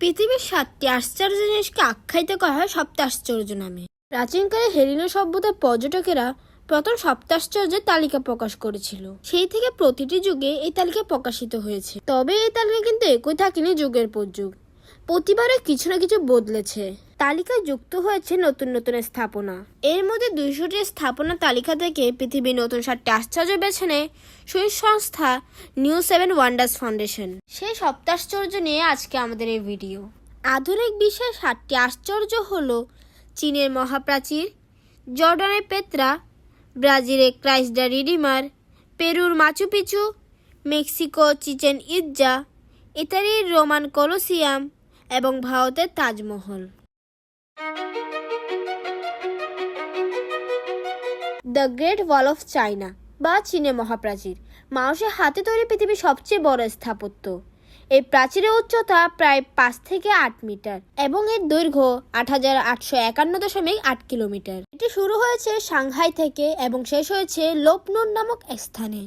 পৃথিবীর সাতটি আশ্চর্য জিনিসকে আখ্যায়িত করা হয় সপ্তাশ্চর্য নামে। প্রাচীনকালে হেলিনো সভ্যতার পর্যটকেরা প্রথম সপ্তাশ্চর্যের তালিকা প্রকাশ করেছিল। সেই থেকে প্রতিটি যুগে এই তালিকা প্রকাশিত হয়েছে। তবে এই তালিকা কিন্তু একই থাকেনি যুগের পর যুগ। প্রতিবারে কিছু না কিছু বদলেছে। তালিকায় যুক্ত হয়েছে নতুন নতুন স্থাপনা। এর মধ্যে দুইশোটি স্থাপনা তালিকা থেকে পৃথিবীর নতুন সাতটি আশ্চর্য বেছে নেয় সংস্থা নিউ সেভেন ওয়ান্ডার্স ফাউন্ডেশন। সেই সপ্তাশ্চর্য নিয়ে আজকে আমাদের এই ভিডিও। আধুনিক বিশ্বের সাতটি আশ্চর্য হলো চীনের মহাপ্রাচীর, জর্ডানের পেত্রা, ব্রাজিলের ক্রাইস্ট রিডিমার, পেরুর Machu Picchu, Mexico Chichen Itza, ইতালির রোমান কলোসিয়াম এবং ভারতের Taj Mahal. The great wall of China বা চীনের মহাপ্রাচীর। মানুষের হাতে তৈরি পৃথিবীর সবচেয়ে বড় স্থাপত্য। এই প্রাচীরের উচ্চতা প্রায় পাঁচ থেকে আট মিটার এবং এর দৈর্ঘ্য আট হাজার আটশো একান্ন দশমিক আট কিলোমিটার। এটি শুরু হয়েছে সাংহাই থেকে এবং শেষ হয়েছে লোপনুর নামক স্থানে।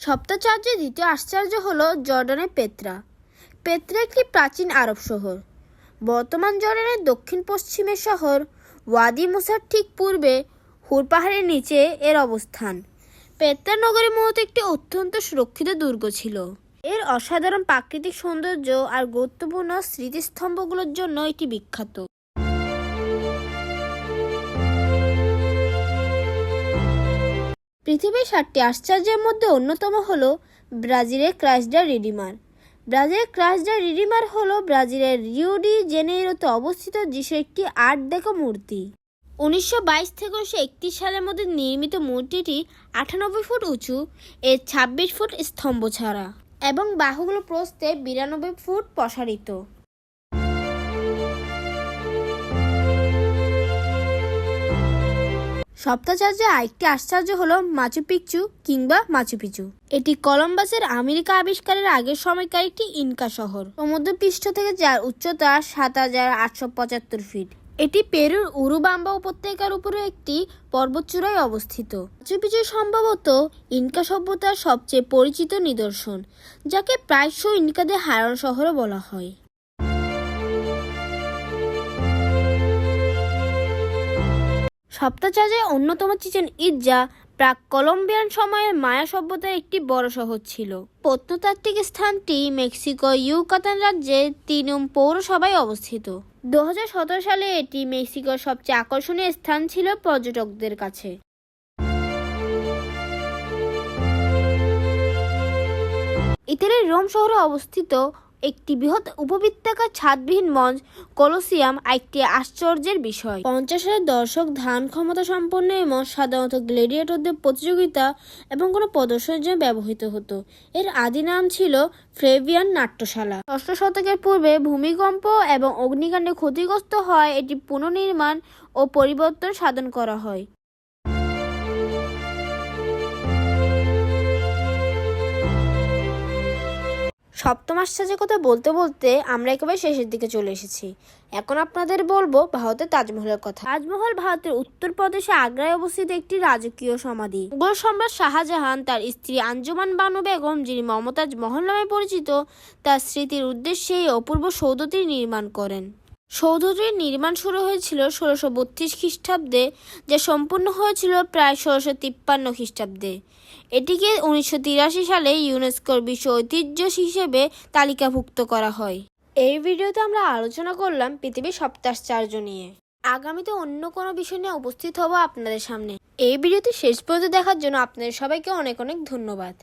সপ্তাচার্যের দ্বিতীয় আশ্চর্য হল জর্ডানের পেত্রা। পেত্রা একটি প্রাচীন আরব শহর। বর্তমান জর্ডানের দক্ষিণ পশ্চিমে শহর, ওয়াদি মুসার ঠিক পূর্বে হুর পাহাড়ের নিচে এর অবস্থান। পেত্রা নগরী মূলত একটি অত্যন্ত সুরক্ষিত দুর্গ ছিল। এর অসাধারণ প্রাকৃতিক সৌন্দর্য আর গুরুত্বপূর্ণ স্মৃতিস্তম্ভগুলোর জন্য এটি বিখ্যাত। পৃথিবীর সাতটি আশ্চর্যের মধ্যে অন্যতম হল ব্রাজিলের ক্রাইস্ডার রিডিমার। ব্রাজিলের দ্য রিডিমার হল ব্রাজিলের রিওডি জেনেইরোতে অবস্থিত যিশু একটি আর্ট দেখা মূর্তি। উনিশশো বাইশ থেকে উনিশশো একত্রিশ সালের মধ্যে নির্মিত মূর্তিটি আটানব্বই ফুট উঁচু, এর ছাব্বিশ ফুট স্তম্ভ ছাড়া, এবং বাহুগুলো প্রস্থে বিরানব্বই ফুট প্রসারিত। সপ্তাচার্যে আরেকটি আশ্চর্য হলো মাচু পিকচু কিংবা মাচু পিচু। এটি কলম্বাসের আমেরিকা আবিষ্কারের আগের সময়কার একটি ইনকা শহর। সমুদ্রপৃষ্ঠ থেকে যার উচ্চতা সাত হাজার আটশো পঁচাত্তর ফিট। এটি পেরুর উরুবাম্বা উপত্যকার উপরে একটি পর্বতচূড়ায় অবস্থিত। মাচু পিচু সম্ভবত ইনকা সভ্যতার সবচেয়ে পরিচিত নিদর্শন, যাকে প্রায়শ ইনকাদের হারানো শহরও বলা হয়। সপ্তাচার্যের অন্যতম চিচেন ইজ্জা প্রাক কলম্বিয়ান সময়ের মায়া সভ্যতার একটি বড় শহর ছিল। প্রত্নতাত্ত্বিক স্থানটি মেক্সিকো ইউকাতান রাজ্যের তিনুম পৌরসভায় অবস্থিত। দু হাজার সতেরো সালে এটি মেক্সিকোর সবচেয়ে আকর্ষণীয় স্থান ছিল পর্যটকদের কাছে। ইতালির রোম শহরে অবস্থিত একটি বৃহৎ উপবৃত্তাকার ছাদবিহীন মঞ্চ, কলোসিয়াম একটি আশ্চর্যের বিষয়। পঞ্চাশ হাজার দর্শক ধান ক্ষমতা সম্পন্ন এই মঞ্চ সাধারণত গ্লেডিয়েটরদের প্রতিযোগিতা এবং কোনো প্রদর্শনের জন্য ব্যবহৃত হতো। এর আদি নাম ছিল ফ্লেভিয়ান নাট্যশালা। ষষ্ঠ শতকের পূর্বে ভূমিকম্প এবং অগ্নিকাণ্ডে ক্ষতিগ্রস্ত হয় এটি পুনর্নির্মাণ ও পরিবর্তন সাধন করা হয়। সপ্তম আশ্চর্যের কথা বলতে বলতে আমরা একেবারে শেষের দিকে চলে এসেছি। এখন আপনাদের বলব ভারতের তাজমহলের কথা। তাজমহল ভারতের উত্তর প্রদেশে আগ্রায় অবস্থিত একটি রাজকীয় সমাধি। মুঘল সম্রাট শাহজাহান তার স্ত্রী আঞ্জুমান বানু বেগম, যিনি মমতাজ মহল নামে পরিচিত, তার স্মৃতির উদ্দেশ্যে এই অপূর্ব সৌধটি নির্মাণ করেন। সৌধটির নির্মাণ শুরু হয়েছিল ষোলোশো বত্রিশ খ্রিস্টাব্দে, যা সম্পূর্ণ হয়েছিল প্রায় ষোলোশো তিপ্পান্ন খ্রিস্টাব্দে। এটিকে উনিশশো তিরাশি সালে ইউনেস্কোর বিশ্ব ঐতিহ্য হিসেবে তালিকাভুক্ত করা হয়। এই ভিডিওতে আমরা আলোচনা করলাম পৃথিবীর সপ্তাশ্চর্য নিয়ে। আগামীতে অন্য কোনো বিষয় নিয়ে উপস্থিত হব আপনাদের সামনে। এই ভিডিওটি শেষ পর্যন্ত দেখার জন্য আপনাদের সবাইকে অনেক অনেক ধন্যবাদ।